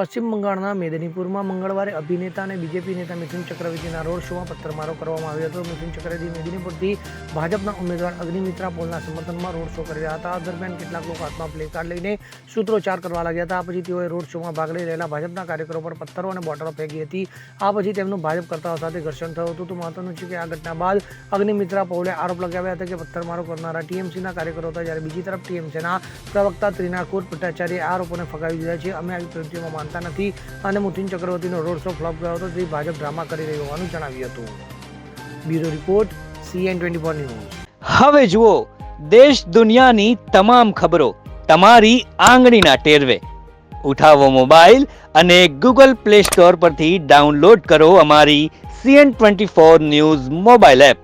પશ્ચિમ બંગાળના મેદનીપુરમાં મંગળવારે અભિનેતા અને બીજેપી નેતા મિથુન ચક્રવર્તીના રોડ શોમાં પથ્થરમારો કરવામાં આવ્યો હતો. મિથુન ચક્રવર્તી મેદનીપુરથી ભાજપના ઉમેદવાર અગ્નિમિત્રા પોલના સમર્થનમાં રોડ શો કરી રહ્યા હતા. દરમિયાન કેટલાક લોકો હાથમાં પ્લે કાર્ડ લઈને સૂત્રોચ્ચાર કરવા લાગ્યા હતા. પછી તેઓએ રોડ શોમાં ભાગ લઈ રહેલા ભાજપના કાર્યકરો પર પથ્થરો અને બોટલો ફેંકી હતી. આ પછી તેમનું ભાજપ કરતાઓ સાથે ઘર્ષણ થયું હતું. તો મહત્વનું છે કે આ ઘટના બાદ અગ્નિમિત્રા પૌલે આરોપ લગાવ્યા હતા કે પથ્થરમારો કરનારા ટીએમસીના કાર્યકરો હતા. જ્યારે બીજી તરફ ટીએમસીના પ્રવક્તા ત્રિનાકુર ભટ્ટાચાર્યે આરોપોને ફગાવી દીધા છે. અમે આવી પ્રવૃત્તિઓમાં માનતા નથી અને મુથિન ચક્રવર્તીનો રોડ શો ફ્લોપ ગયો હતો તે ભાજપ ડ્રામા કરી રહ્યું હોવાનું જણાવ્યું હતું. Bureau report CN twenty four news. હવે જુઓ, દેશ દુનિયાની તમામ ખબરો તમારી આંગળીના ટેરવે. ઉઠાવો મોબાઈલ અને ગૂગલ પ્લે સ્ટોર પરથી ડાઉનલોડ કરો અમારી CN twenty four news mobile app.